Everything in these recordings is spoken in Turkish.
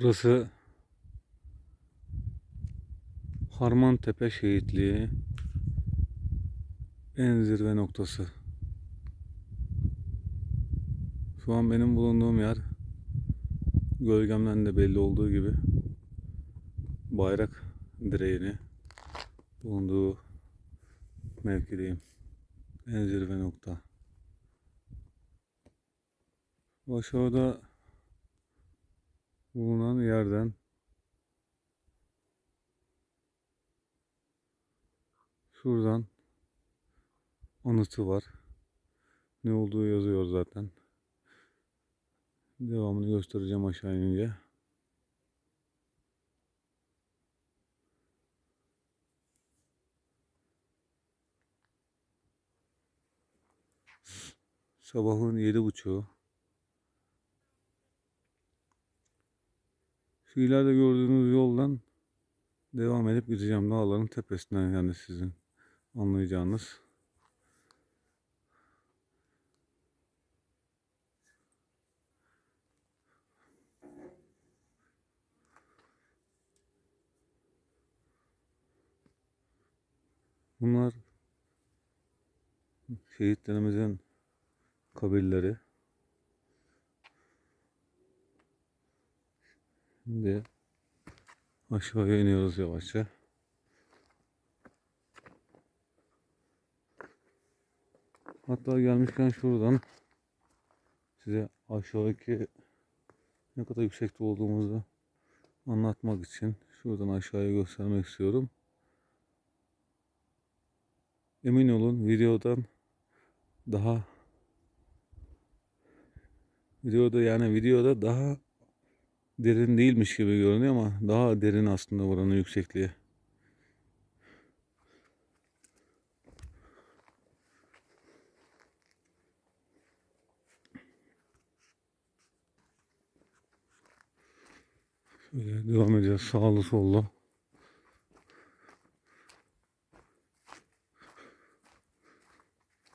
Burası Harmantepe Şehitliği en zirve noktası. Şu an benim bulunduğum yer gölgemden de belli olduğu gibi bayrak direğini bulunduğu mevkideyim. En zirve nokta. Aşağıda bulunan yerden şuradan anıtı var. Ne olduğu yazıyor zaten. Devamını göstereceğim aşağı inince. Sabahın yedi buçuğu. Şu ileride gördüğünüz yoldan devam edip gideceğim dağların tepesinden yani sizin anlayacağınız. Bunlar şehitlerimizin kabirleri. Şimdi aşağıya iniyoruz yavaşça. Hatta gelmişken şuradan size aşağıdaki ne kadar yüksekte olduğumuzu anlatmak için şuradan aşağıya göstermek istiyorum. Emin olun videodan daha videoda yani videoda daha derin değilmiş gibi görünüyor ama daha derin aslında buranın yüksekliği. Şöyle devam edeceğiz sağlı sollu.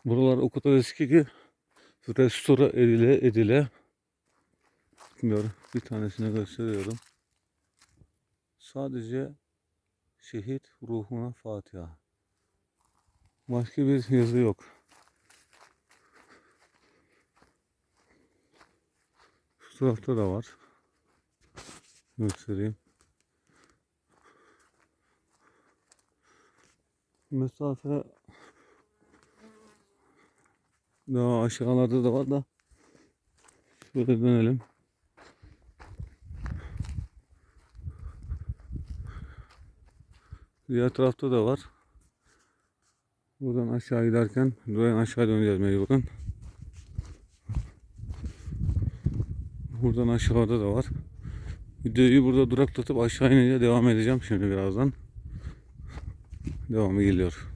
Buralar o kadar eski ki restore edile edile Bilmiyorum. Bir tanesini gösteriyorum. Sadece şehit ruhuna Fatiha. Başka bir yazı yok. Şu tarafta da var. Göstereyim. Mesafe daha aşağılarda da var da şöyle dönelim. Diğer tarafta da var. Buradan aşağı giderken buradan aşağı döneceğiz mecburen. Buradan aşağıda da var. Videoyu burada duraklatıp aşağı inince devam edeceğim şimdi birazdan. Devamı geliyor.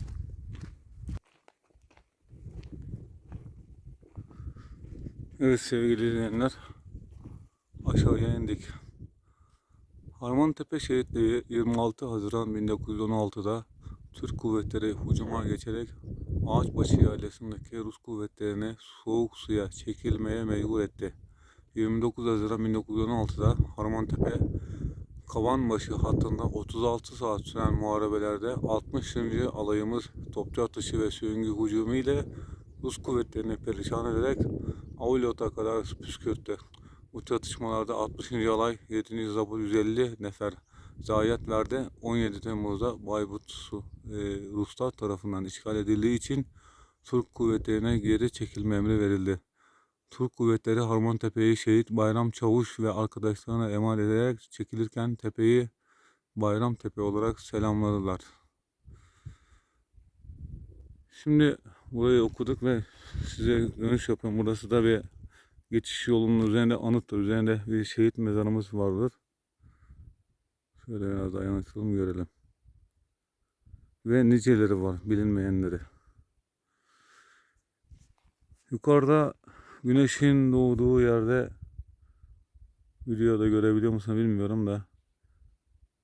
Evet sevgili izleyenler aşağıya indik. Harmantepe şehitliği 26 Haziran 1916'da Türk kuvvetleri hücuma geçerek Ağaçbaşı yaylasındaki Rus kuvvetlerini soğuk suya çekilmeye mecbur etti. 29 Haziran 1916'da Harmantepe Kavanbaşı hattında 36 saat süren muharebelerde 60. alayımız topçu atışı ve süngü hücumu ile Rus kuvvetlerini perişan ederek Avulyot'a kadar püskürttü. Bu çatışmalarda 60. alay 7. zabur 150 nefer zayiat verdi. 17 Temmuz'da Bayburt e, Ruslar tarafından işgal edildiği için Türk kuvvetlerine geri çekilme emri verildi. Türk kuvvetleri Harmantepe'yi şehit Bayram Çavuş ve arkadaşlarına emanet ederek çekilirken tepeyi Bayram Tepe olarak selamladılar. Şimdi burayı okuduk ve size dönüş yapıyorum. Burası da bir geçiş yolunun üzerinde anıttır. Üzerinde bir şehit mezarımız vardır. Şöyle biraz daha yanaşalım görelim. Ve niceleri var bilinmeyenleri. Yukarıda güneşin doğduğu yerde videoda görebiliyor musun bilmiyorum da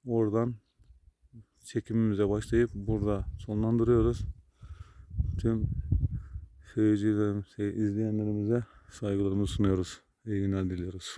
oradan çekimimize başlayıp burada sonlandırıyoruz. Tüm seyircilerimize, izleyenlerimize saygılarımızı sunuyoruz. İyi günler diliyoruz.